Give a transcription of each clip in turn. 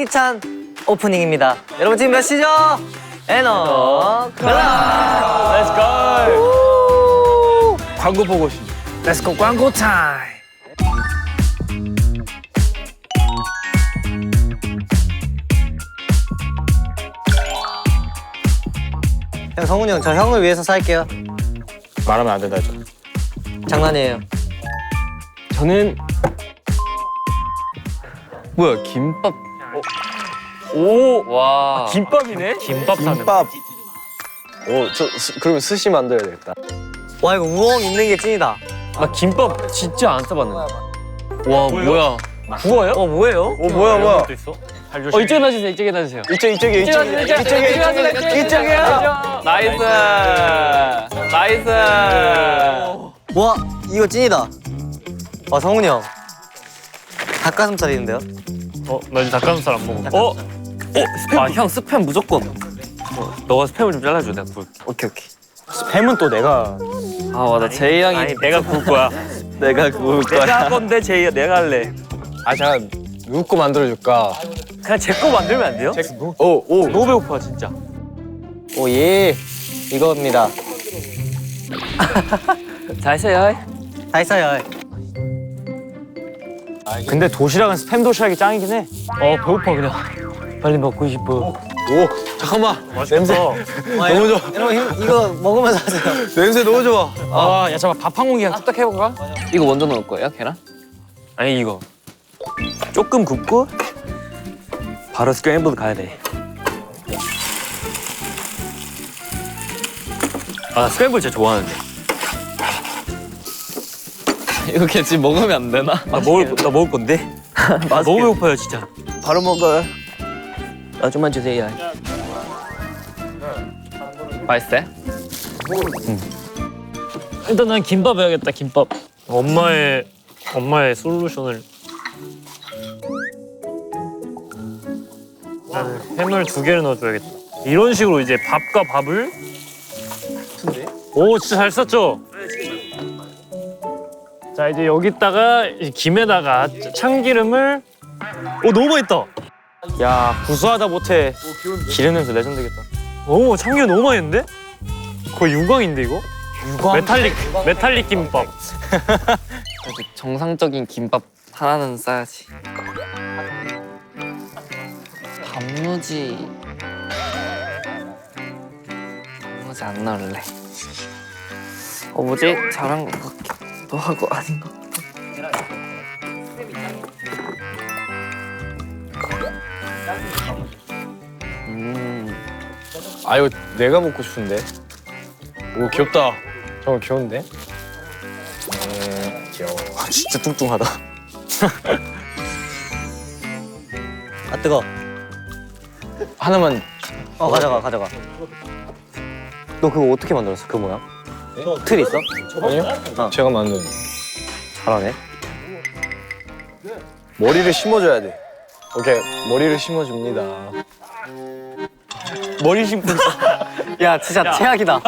활기찬 오프닝입니다. 여러분 지금 몇 시죠? 에너 클럽. Let's go. 광고 보고 싶. Let's go 광고 타임. 형 성훈이 형 저 형을 위해서 살게요. 말하면 안 된다 죠 장난이에요. 저는 뭐야 김밥. 오, 와. 김밥이네? 김밥 사는. 김밥. 오, 저 스, 그러면 스시 만들어야 되겠다. 와 이거 우엉 있는 게 찐이다. 나 김밥 진짜 안 써봤는데. 와, 뭐야? 구워요? 어 뭐예요? 오, 뭐야, 뭐야. 어, 이쪽에 놔주세요. 이쪽에 놔주세요. 이쪽, 이쪽에, 이쪽에, 이쪽에, 이쪽에, 이쪽에요. 나이스. 나이스. 와 이거 찐이다. 와 성훈이 형. 닭가슴살 있는데요? 어, 나 이제 닭가슴살 안 먹어. 어? 어, 아, 형 스팸 무조건. 어, 너가 스팸을 좀 잘라줘. 내가 구울게. 오케이 오케이. 스팸은 또 내가. 아, 맞아. 제이 형이 아니, 내가 구울 거야. 내가 구울 내가 할 건데, 제이야, 내가 할래. 아, 잠깐. 누구 거 만들어줄까? 그냥 제 거 만들면 안 돼요? 오, 오. 너무 배고파, 진짜. 오 예. 이겁니다. 잘 했어요. 다 있어요. 근데 도시락은 스팸 도시락이 짱이긴 해. 어, 배고파, 그냥. 빨리 먹고 싶어. 오, 잠깐만. 냄새. 너무 좋아. 여러분 형, 이거 먹으면서 하세요. 냄새 너무 좋아. 아, 야, 잠깐 밥 한 공기 그냥 뚝딱 해볼까? 이거 먼저 넣을 거예요, 계란? 아니, 이거. 조금 굽고, 바로 스크램블 가야 돼. 아, 나 스크램블 진짜 좋아하는데. 이거 걔 지금 먹으면 안 되나? 나 먹을, 나 먹을 건데. 아, 너무 배고파요, 진짜. 바로 먹어요. 나 좀만 주세요. 맛있어요? 일단 난 김밥 해야겠다 김밥 엄마의 엄마의 솔루션을 나는 햄을 두 개를 넣어줘야겠다 이런 식으로 이제 밥과 밥을 오 진짜 잘 썼죠? 자 이제 여기다가 이 김에다가 참기름을 오 너무 맛있다 야, 구수하다 못해. 기름 냄새 레전드겠다. 오 참기름 너무 맛있는데? 거의 유광인데 이거? 메탈릭 메탈릭 김밥 그래도 정상적인 김밥 하나는 싸야지. 단무지. 단무지 안 넣을래. 어 뭐지? 잘한 것 같 기도 하고 아닌 것 같고. 음. 아, 이거 내가 먹고 싶은데. 오, 귀엽다. 저거 귀여운데? 음, 귀여워. 아, 진짜 뚱뚱하다. 아 뜨거. 하나만. 어 가져가 가져가. 너 그거 어떻게 만들었어? 그 모양? 틀 있어? 아니요? 제가 만든. 잘하네. 머리를 심어줘야 돼. 오케이, 머리를 심어줍니다. 머리 심고 있어 야 진짜 최악이다.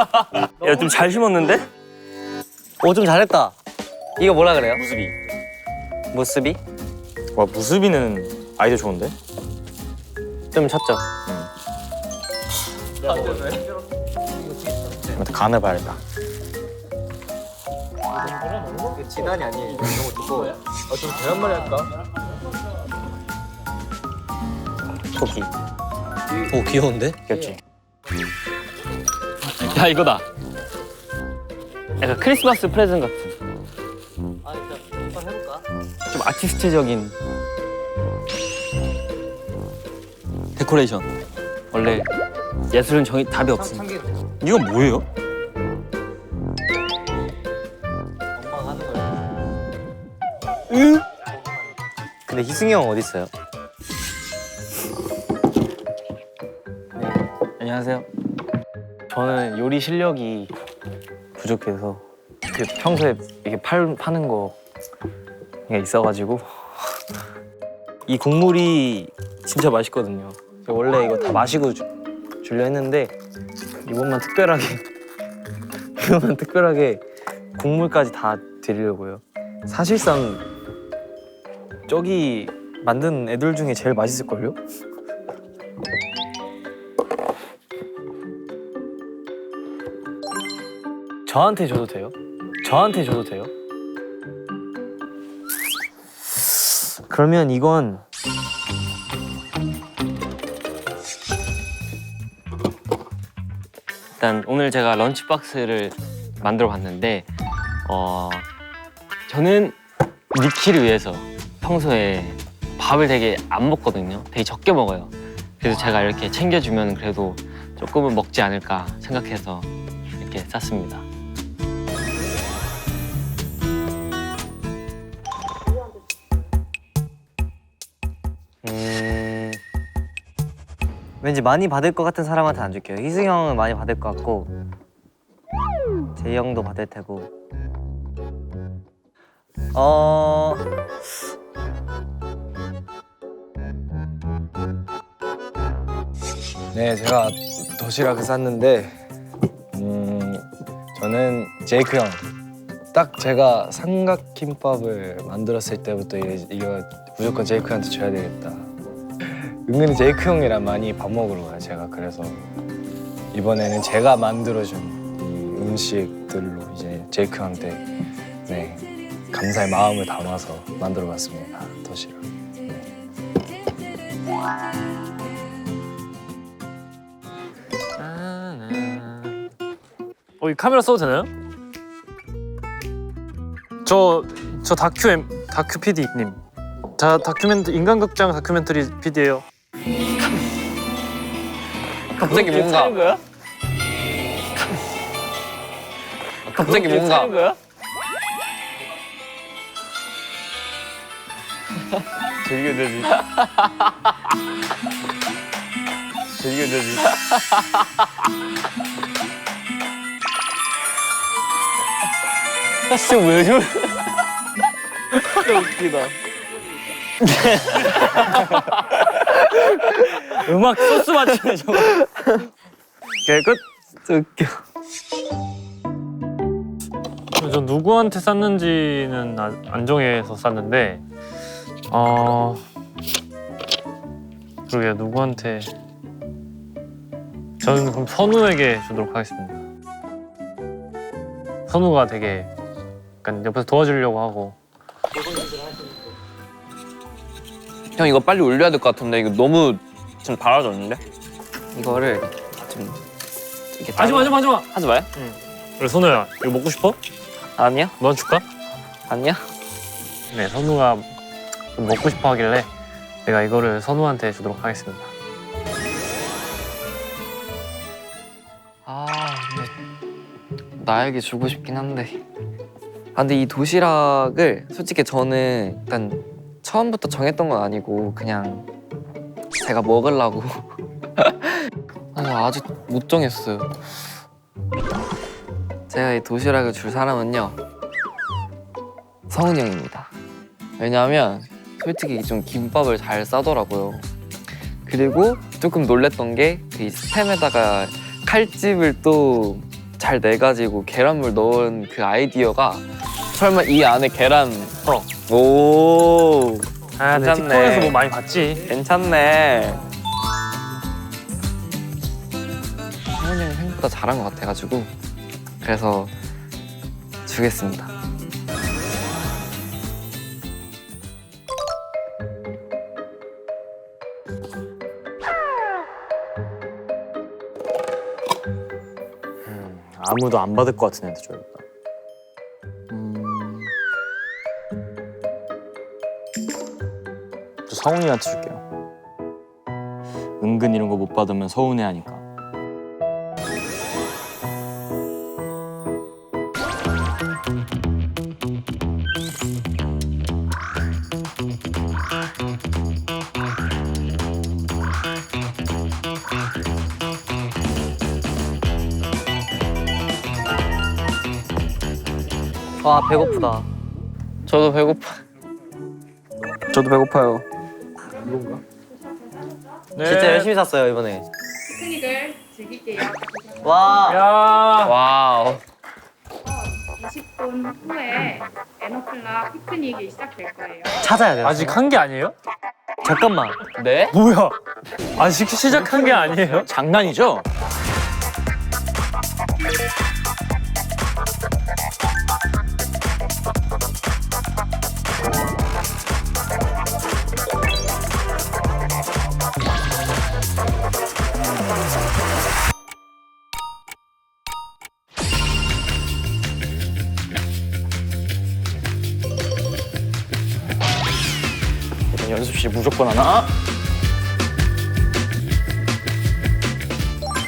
야 좀 잘 심었는데? 오 좀 잘했다. 이거 뭐라 그래요? 무수비 무스비? 와 무수비는 아이디어 좋은데? 좀 쳤죠. 간을 봐야겠다. 지단이 아니에요. 너무 두꺼워요. 좀 계란말이 할까? 토끼. 오 귀여운데? 그렇지 야 이거다. 약간 크리스마스 프레젠 같은. 아 일단 한번 해볼까? 좀 아티스트적인 데코레이션. 원래 예술은 정의 답이 없습니다. 참기름. 이건 뭐예요? 근데 희승이 형 어디 있어요? 안녕하세요. 저는 요리 실력이 부족해서 그 평소에 이게 팔 파는 거가 있어가지고 이 국물이 진짜 맛있거든요. 원래 이거 다 마시고 주, 주려 했는데 이번만 특별하게 이번만 특별하게 국물까지 다 드리려고요. 사실상 저기 만든 애들 중에 제일 맛있을걸요? 저한테 줘도 돼요? 저한테 줘도 돼요? 그러면 이건 일단 오늘 제가 런치박스를 만들어 봤는데 어 저는 니키를 위해서 평소에 밥을 되게 안 먹거든요. 되게 적게 먹어요. 그래서 제가 이렇게 챙겨주면 그래도 조금은 먹지 않을까 생각해서 이렇게 쌌습니다. 음... 왠지 많이 받을 것 같은 사람한테 안 줄게요. 희승 형은 많이 받을 것 같고 제이 형도 받을 테고. 어... 네, 제가 도시락을 쌌는데 음, 저는 제이크 형. 딱 제가 삼각김밥을 만들었을 때부터 이- 이거 무조건 제이크 형한테 줘야 되겠다. 은근히 제이크 형이랑 많이 밥 먹으러 가요, 제가. 그래서 이번에는 제가 만들어준 이 음식들로 이제 제이크 형한테 네, 감사의 마음을 담아서 만들어봤습니다, 도시락. 어, 이 카메라 써도 되나요? 저, 저 다큐 엠, 다큐 PD님. 자, 다큐멘트, 인간극장 다큐멘터리 PD예요. 갑자기 뭔가 갑자기 뭔가 되게 되지. 되게 되지. 진짜 왜 저래? 음악 소스 맞추네, 저거. 오케이, 끝. 웃겨. 저 누구한테 쌌는지는 아- 안 정해서 쌌는데 어 그러게 누구한테 저는 그럼 선우에게 주도록 하겠습니다. 선우가 되게 약간 옆에서 도와주려고 하고 형 이거 빨리 올려야 될 것 같은데 이거 너무 지금 달아졌는데? 이거를 좀 이렇게 하지마 하지마 하지마. 하지 마요? 그래 선우야 이거 먹고 싶어? 아니야? 넌 줄까? 아니야? 네 선우가 좀 먹고 싶어 하길래 내가 이거를 선우한테 주도록 하겠습니다. 아 근데 나에게 주고 싶긴 한데 아 근데 이 도시락을 솔직히 저는 일단 처음부터 정했던 건 아니고 그냥 제가 먹으려고. 아니, 아직 못 정했어요. 제가 이 도시락을 줄 사람은요 성훈이 형입니다. 왜냐하면 솔직히 좀 김밥을 잘 싸더라고요. 그리고 조금 놀랬던 게그 이 스팸에다가 칼집을 또 잘 내가지고 계란물 넣은 그 아이디어가 설마 이 안에 계란 어. 오 아, 내 괜찮네. 틱톡에서 뭐 많이 봤지. 괜찮네 성훈이 형이 생각보다 잘한 것 같아가지고 그래서 주겠습니다 아무도 안 받을 것 같은 애한테 줘야겠다. 성훈이한테 줄게요. 은근 이런 거 못 받으면 서운해하니까. 와 배고프다. 저도 배고파 저도 배고파요 네. 진짜 열심히 샀어요 이번에. 피크닉을 즐길게요. 와. 야. 와우 20분 후에 에너클라 피크닉이 시작될 거예요. 찾아야 돼요. 아직 한 게 아니에요? 잠깐만. 네? 뭐야? 아직 시작한 게 아니에요? 장난이죠? 무조건 하나.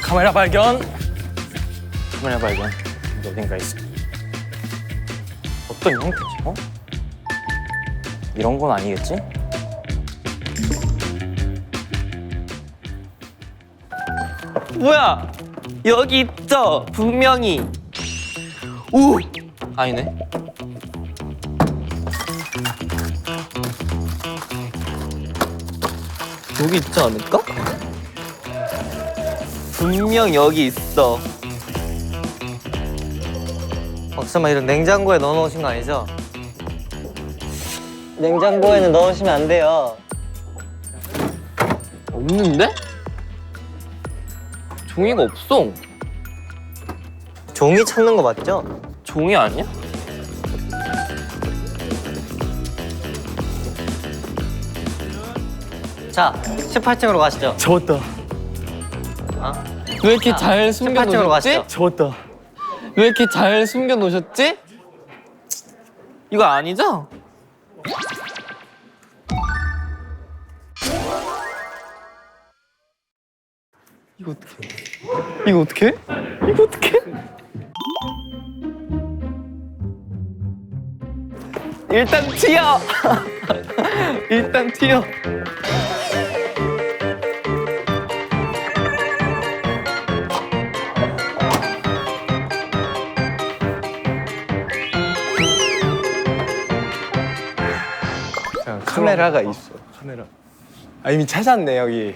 카메라 발견. 카메라 발견. 어딘가 있어. 어떤 형태지? 어? 이런 건 아니겠지? 뭐야? 여기 있죠. 분명히. 오. 아니네. 여기 있지 않을까? 분명 여기 있어. 어, 설마 이런 냉장고에 넣어놓으신 거 아니죠? 냉장고에는 넣으시면 안 돼요. 없는데? 종이가 없어. 종이 찾는 거 맞죠? 종이 아니야? 자, 18층으로 가시죠. 잡았다. 왜 이렇게 잘 숨겨 18층으로 놓으셨지? 가시죠. 잡았다. 왜 이렇게 잘 숨겨 놓으셨지? 이거 아니죠? 이거 어떻게? 이거 어떻게? 이거 어떻게? 일단 튀어. 일단 튀어. 카메라가 있어. 카메라. 아 이미 찾았네 여기.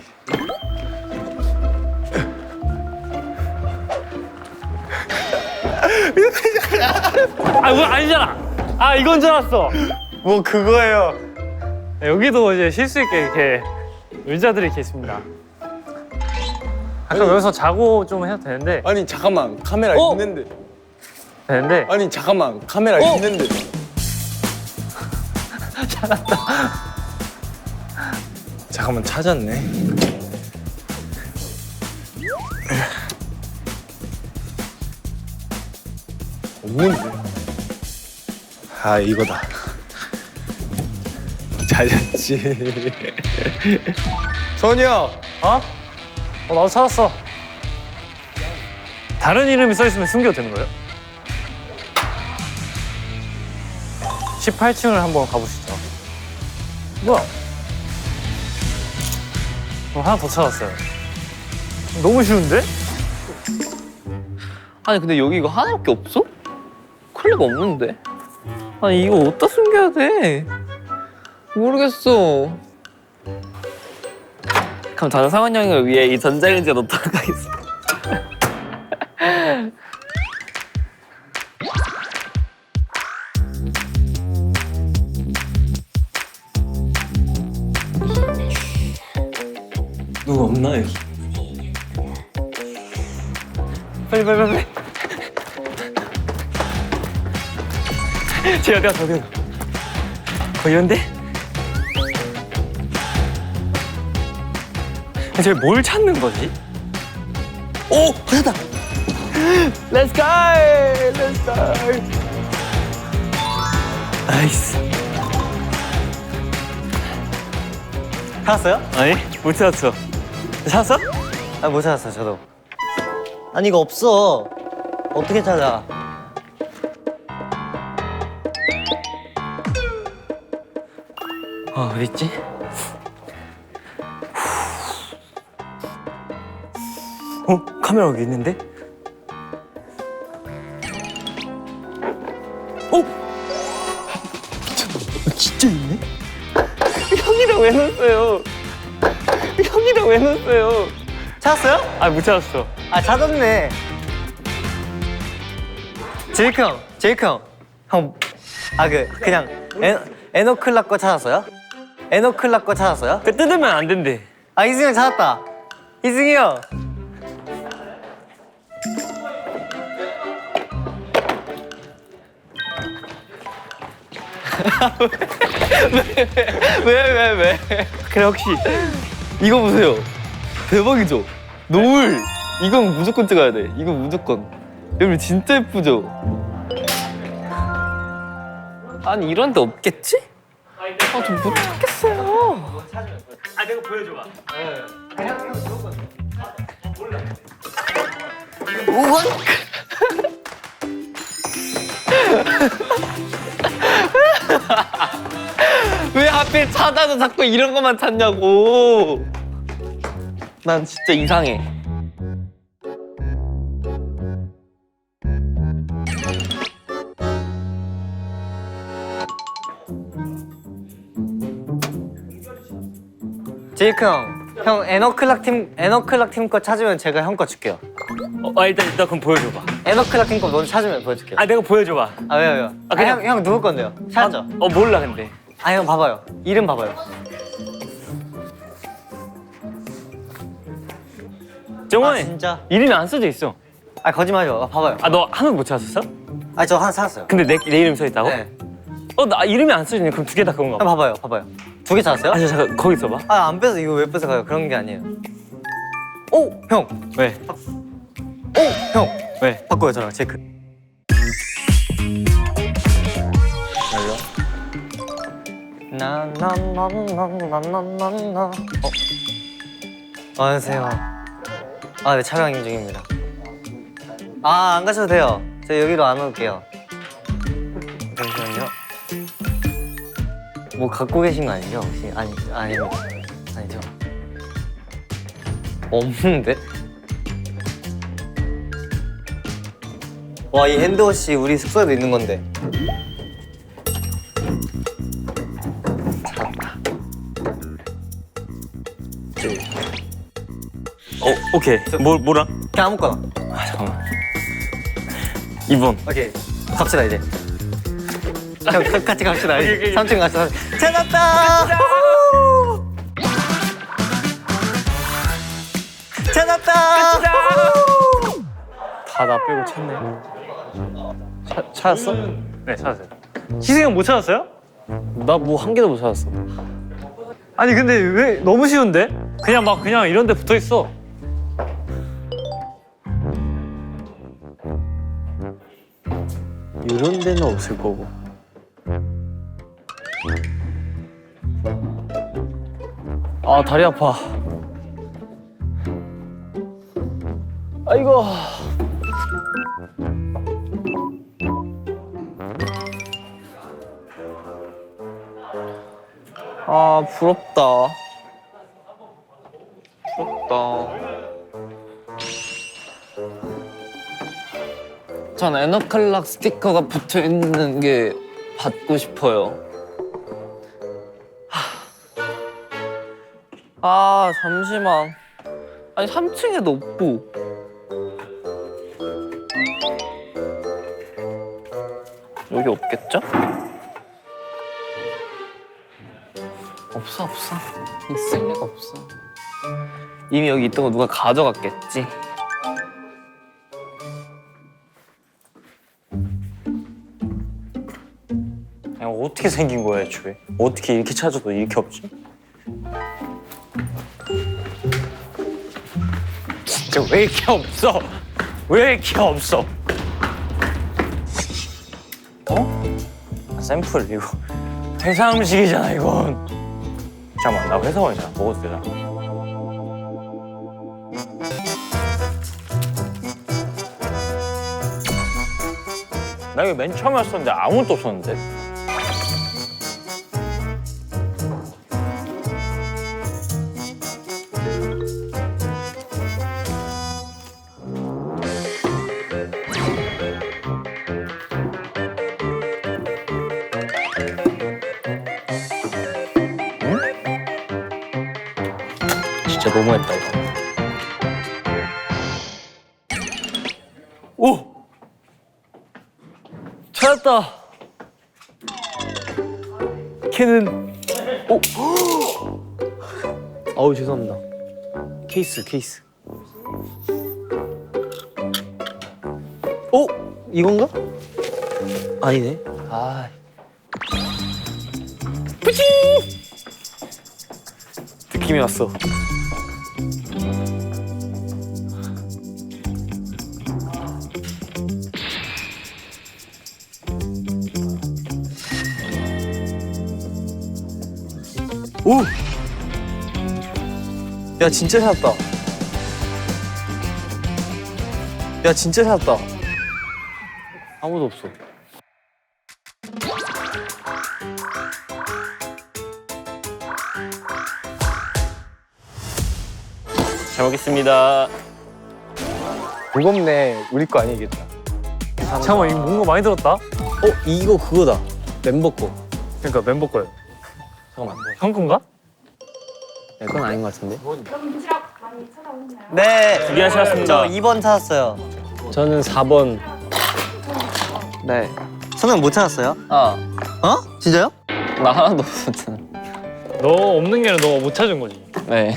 아, 이거 아니잖아. 아, 이건 줄 알았어. 뭐 그거예요. 네, 여기도 이제 쉴 수 있게 이렇게 의자들이 이렇게 있습니다. 가끔 여기서 자고 좀 해도 되는데, 아니 잠깐만 카메라 어? 있는데. 되는데 아니 잠깐만 카메라 어? 있는데. 잠깐만 찾았네. 없는데. 아 이거다. 찾았지. 소녀. 어? 어, 나도 찾았어. 다른 이름이 써 있으면 숨겨도 되는 거예요? 18층을 한번 가보시죠. 뭐야? 어, 하나 더 찾았어요. 너무 쉬운데? 아니 근데 여기 이거 하나밖에 없어? 클립 없는데? 아니 이거 어디다 숨겨야 돼? 모르겠어. 그럼 저는 상원 형을 위해 이 전자레인지에 넣도록 하겠습니다. 없나 여기? 빨리 빨리 빨리. 빨리. 제가 저기 어 이런데? 쟤뭘 찾는 거지? 오 찾았다. Let's go, Let's go. 나이스. 찾았어요? 아니 못 찾았어. 찾았어? 아, 못 찾았어요, 저도. 아니, 이거 없어. 어떻게 찾아? 어 어딨지? 어? 카메라 여기 있는데? 찾았어요? 아, 못 찾았어. 아, 찾았네. 제이크 형, 제이크 형. 형, 아, 그, 그냥, 에, 에노클라 거 찾았어요? 에너클락 거 찾았어요? 그 뜯으면 안 된대. 아 이승이 형 찾았다. 이승이 형. 왜 왜 왜? 그래 혹시 이거 보세요. 대박이죠? 노을. 이건 무조건 찍어야 돼. 이거 무조건. 여러분 진짜 예쁘죠? 아니 이런 데 없겠지? 아저못 찾겠어요. 아 내가 보여줘봐. 왜 하필 찾아도 자꾸 이런 것만 찾냐고. 난 진짜 이상해. 제이크 형. 형 에너클락 팀 에너클락 팀 거 찾으면 제가 형 거 줄게요. 어, 아, 일단 일단 그럼 보여줘봐. 에너클락 팀거 먼저 찾으면 보여줄게요. 아 내가 보여줘봐. 아 왜요 왜요? 아, 그냥- 형, 형 누구 건데요? 찾죠? 어 몰라 근데. 아 형 봐봐요. 이름 봐봐요. 정원이 아, 진짜? 이름이 안 써져 있어. 아 거짓말이요. 아, 봐봐요. 아 너 하나 못 찾았어? 아 저 하나 찾았어요. 근데 내, 내 이름 써 있다고? 네. 어 나 이름이 안 써지네. 그럼 두 개 다 그건가 봐. 아, 봐봐요. 봐봐요. 두 개 찾았어요? 아 잠깐 거기 있어봐. 아 안 빼서 이거 왜 뺏어가요? 그런 게 아니에요. 오 형. 왜? 오 형. 왜? 바꿔요 저랑 체크. 나나나나나나나. 어. 안녕하세요. 아, 네 촬영 중입니다. 아, 안 가셔도 돼요. 저 여기로 안 올게요. 잠시만요. 뭐 갖고 계신 거 아니죠? 혹시 아니 아니요 아니죠. 없는데? 와 이 핸드워시 우리 숙소에도 있는 건데. 오케이. 뭐 뭐라? 그냥 아무거나. 아 잠깐만. 2번. 오케이. 갑시다 이제. 형 가- 같이 갑시다. 3층 갑시다. 찾았다. 찾았다. 다 나 빼고 찾네. 찾- 찾았어? 네 찾았어요. 희승이 형 못 찾았어요? 나 뭐 한 개도 못 찾았어. 아니 근데 왜 너무 쉬운데? 그냥 막 그냥 이런 데 붙어 있어. 이런 데는 없을 거고. 아 다리 아파. 아이고. 아 부럽다. 부럽다. 전 에너클락 스티커가 붙어 있는 게 받고 싶어요. 하. 아 잠시만. 아니 3층에도 없고. 여기 없겠죠? 없어 없어. 있을 리가 없어. 이미 여기 있던 거 누가 가져갔겠지. 어떻게 생긴 거야 애초에? 어떻게 이렇게 찾아도 이렇게 없지? 진짜 왜 이렇게 없어? 왜 이렇게 없어? 어? 아, 샘플 이거 회사 음식이잖아 이건. 잠깐만 나 회사원이잖아 먹어도 되잖아. 나 이거 맨 처음에 왔었는데 아무것도 없었는데. 케이스 케이스. 어? 이건가? 아니네. 아. 느낌이 왔어. 오! 야 진짜 찾았다. 야 진짜 찾았다. 아무도 없어. 잘 먹겠습니다. 무겁네. 우리 거 아니겠다. 잠깐만 이거 뭔가 많이 들었다. 어 이거 그거다. 멤버 거. 그러니까 멤버 거예요. 잠깐만. 형 건가? 야, 그건 아닌 것 같은데. 그럼 도시락 많이 찾아오셨나요? 네. 두개 하셨습니다. 저 2번 찾았어요. 저는 4번. 네. 성형 못 찾았어요? 아, 어? 진짜요? 나 하나도 없었잖아. 너 없는 게 아니라 너가 못 찾은 거지. 네.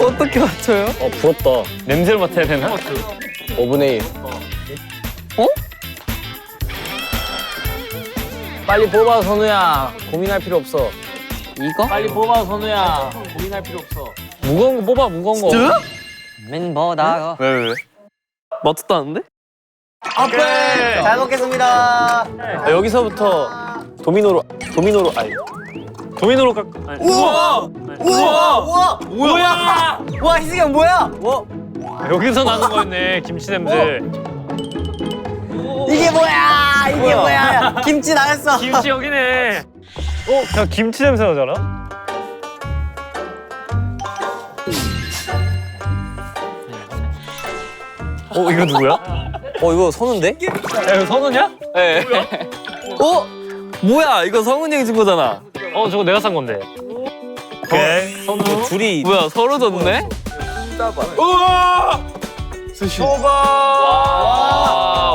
어떻게 맞춰요? 어 부럽다. 냄새를 맡아야 되나? 5분의 1. 빨리 뽑아 선우야. 고민할 필요 없어. 이거? 빨리 뽑아 선우야. 고민할 필요 없어. 무거운 거 뽑아 무거운 거. 멤버 나. 왜 왜? 왜? 맞췄다는데? 오픈. 잘 먹겠습니다. 아, 여기서부터 도미노로 도미노로 아니. 도미노로 깎. 아니, 우와! 우와! 우와! 뭐야? 와 희승이 형 뭐야? 와 여기서 나는 거였네 김치 냄새. 이게 뭐야? 이게 뭐야? 김치 나였어. 김치 여기네. 어? 야 김치 냄새 나잖아. 어 이거 누구야? 어 이거 선우인데? 야 이거 선우냐? 네. 어? 뭐야? 이거 성훈이 형이 준 거잖아. 어 저거 내가 산 건데. 오케이 선우. 둘이 뭐야? 서로 줬네? 와,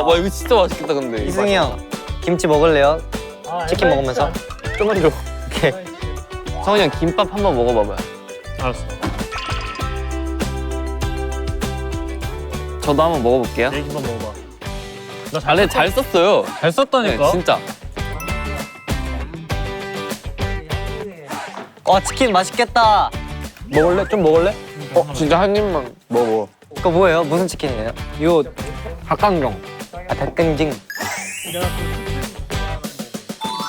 와 이거 진짜 맛있겠다 근데. 희승이 형 김치 먹을래요? 치킨 먹으면서. 좀만 줘. 성훈이 형 김밥 한번 먹어봐봐요. 알았어. 저도 한번 먹어볼게요. 내 김밥 먹어봐. 나 잘해 잘 썼어요. 잘 네, 썼다니까. 진짜. 와 치킨 맛있겠다. 먹을래? 좀 먹을래? 어, 진짜 한 입만 먹어. 그거 뭐예요? 무슨 치킨이에요? 이거 닭강정. 아 닭강정.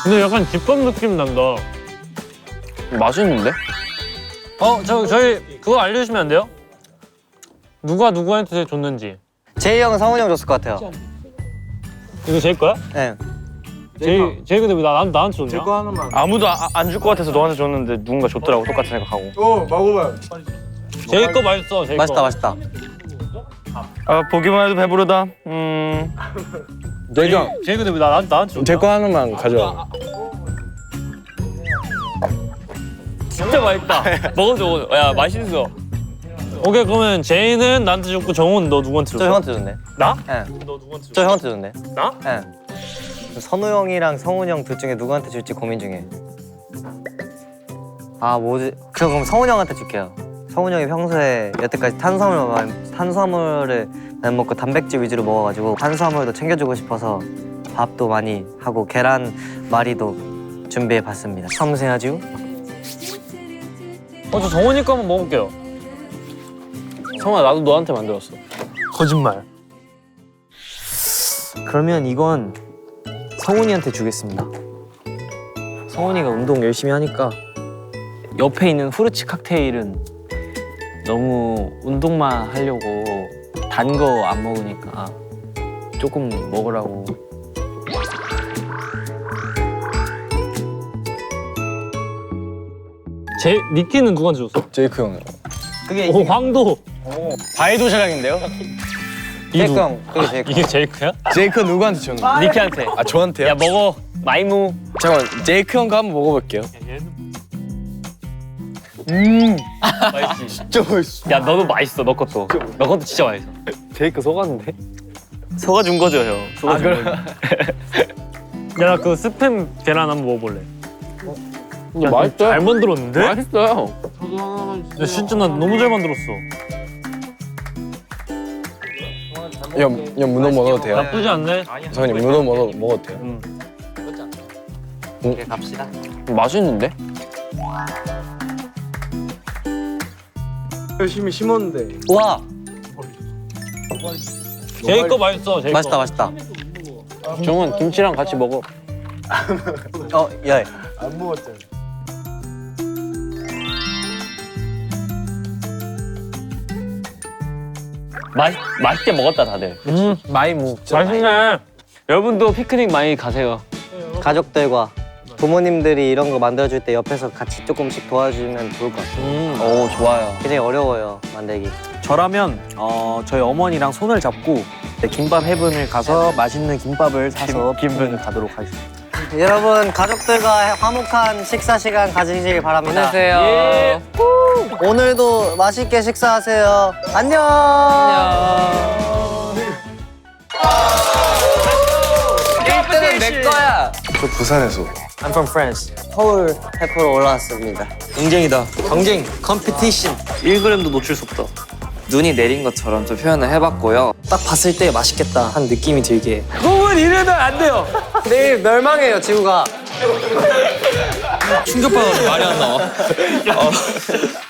근데 약간 집밥 느낌 난다. 맛있는데? 어, 저 저희 그거 알려주시면 안 돼요? 누가 누구한테 줬는지. 제이 형은 성훈이 형 줬을 것 같아요. 이거 제일 거야? 네. 제일 제일 근데 왜 나, 나 나한테 줬냐? 아무도 안 줄 것 같아서 너한테 줬는데 누군가 줬더라고 똑같은 생각하고. 제일 거 맛있어. 제일 맛있다 거. 맛있다. 아 보기만 해도 배부르다. 음. 제이 형. 제일 근데 왜 나, 나 나한테 줬냐? 제거 하나만 가져와. 진짜 맛있다. 먹어줘. 먹어줘. 야 맛있어. 오케이 그러면 제이는 나한테 줬고 정훈 너 누구한테 저 줬어? 형한테 줬네. 나? 네. 너 누구한테 줬어? 저 형한테 줬네. 나? 네. 선우 형이랑 성훈이 형둘 중에 누구한테 줄지 고민 중에. 아 뭐지? 저 그럼 성훈이 형한테 줄게요. 성훈이 형이 평소에 여태까지 탄수화물 많이- 탄수화물을 많이 먹고 단백질 위주로 먹어가지고 탄수화물도 챙겨주고 싶어서 밥도 많이 하고 계란 말이도 준비해봤습니다. 섬세하죠? 어, 저 정훈이 거 한번 먹어볼게요. 성아 나도 너한테 만들었어. 거짓말. 그러면 이건 성훈이한테 주겠습니다. 성훈이가 운동 열심히 하니까 옆에 있는 후르츠 칵테일은 너무 운동만 하려고 단 거 안 먹으니까 조금 먹으라고. 제 니키는 누구한테 줬어? 제이크 형. 그게 오 황도. 과일 도시락인데요? 제이크 누- 형. 그게 제이크. 이게 제이크야? 제이크 누구한테 줬는데? 니키한테. 아 저한테요? 야 먹어. 마이무. 잠깐 제이크 형거 한번 먹어볼게요. 맛있지. 진짜 맛있어. 야 너도 맛있어. 너 것도. 너 것도 진짜 맛있어. 제이크 속았는데? 속아준 거죠 형. 속아준 거. 야나 그 스팸 계란 한번 먹어볼래. 야, 맛있어요. 잘 만들었는데? 맛있어요. 야 진짜 나 너무 잘 만들었어. 형, 형 문어 먹어도 돼요? 나쁘지 않네. 성훈이 문어 먹어, 먹어도 돼요? 이렇게 갑시다. 맛있는데? 열심히 심었는데 우와 제이 거 맛있어. 제이 맛있다 거. 맛있다. 정은 김치랑 같이 먹어. 어 야. 안 먹었잖아 맛 맛있게 먹었다 다들. 음 많이 먹죠 맛있네. 여러분도 피크닉 많이 가세요. 가족들과 부모님들이 이런 거 만들어줄 때 옆에서 같이 조금씩 도와주면 좋을 것 같아요. 오 좋아요. 굉장히 어려워요 만들기. 저라면 어, 저희 어머니랑 손을 잡고 네, 김밥 해븐을 가서 맛있는 김밥을 사서 김분을 가도록 하겠습니다. 여러분 가족들과 화목한 식사 시간 가지시길 바랍니다. 안녕하세요. 오늘도 맛있게 식사하세요. 안녕. 일등은 내 거야. 저 부산에서 I'm from France. 서울 해프로 올라왔습니다. 경쟁이다. 경쟁, 컴피티션. 1g도 놓칠 수 없다. 눈이 내린 것처럼 좀 표현을 해봤고요. 딱 봤을 때 맛있겠다 한 느낌이 들게. 꿈은 이러면 안 돼요. 내일 멸망해요 지구가. 충격받아서 말이 안 나와.